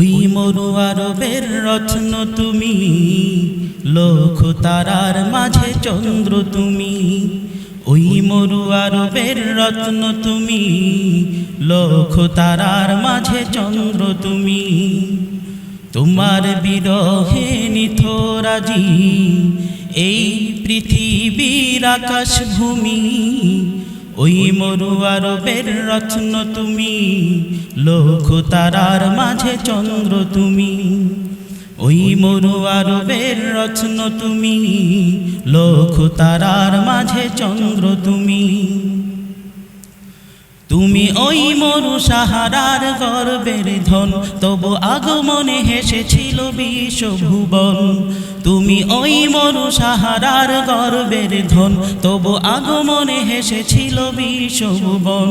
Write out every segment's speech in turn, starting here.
ওই মরু আরবের রত্ন তুমি লোক তারার মাঝে চন্দ্র তুমি। ওই মরু আরবের রত্ন তুমি লোক তারার মাঝে চন্দ্র তুমি। তোমার বিরহে নিথরাজি এই পৃথিবীর আকাশ ভূমি ওই মরু আরবের রত্ন তুমি লোক তারার মাঝে চন্দ্র তুমি। ওই মরু আরবের রত্ন তুমি লোক তারার মাঝে চন্দ্র তুমি। তুমি ওই মরু সাহারার গর্বের ধন, তবু আগমনে হেসেছিল বিশ্বভুবন তুমি ওই মরু সাহারার গর্বের ধন, তবু আগমনে হেসেছিল বিশ্বভুবন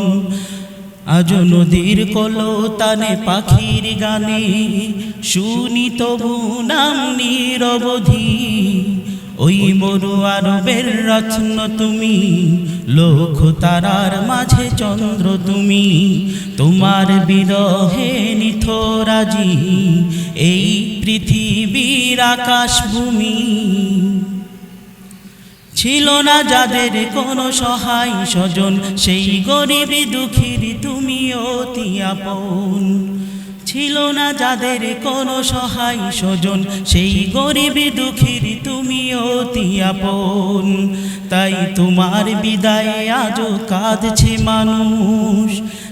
আজ নদীর কলো তানে পাখির গানে শুনি তবু নাম নিরবধি। ওই মরু আরবের রত্ন তুমি লোক তারার মাঝে চন্দ্র তুমি। তোমার বিরহে নিথরাজি এই পৃথিবীর আকাশ ভূমি ছিল না যাদের কোনো সহায় স্বজন, সেই গরিব দুঃখীর তুমি অতি আপন। ছিল না যাদের কোনো সহায় স্বজন, সেই গরিব দুঃখীর তুমি অতি আপন। তাই তোমার বিদায়ে আজও কাঁদছে মানুষ,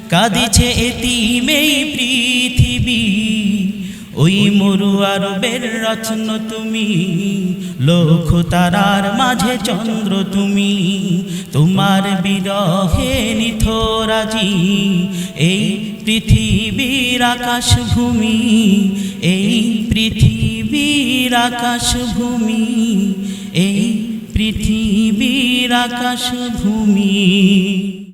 কাঁদিছে এতিমেই পৃথিবী। ওই মরু আরবের রত্ন তুমি লোক তারার মাঝে চন্দ্র তুমি। তোমার বিরহে নিথরাজি এই পৃথিবীর আকাশ ভূমি এই পৃথিবীর আকাশ ভূমি এই পৃথিবীর আকাশ ভূমি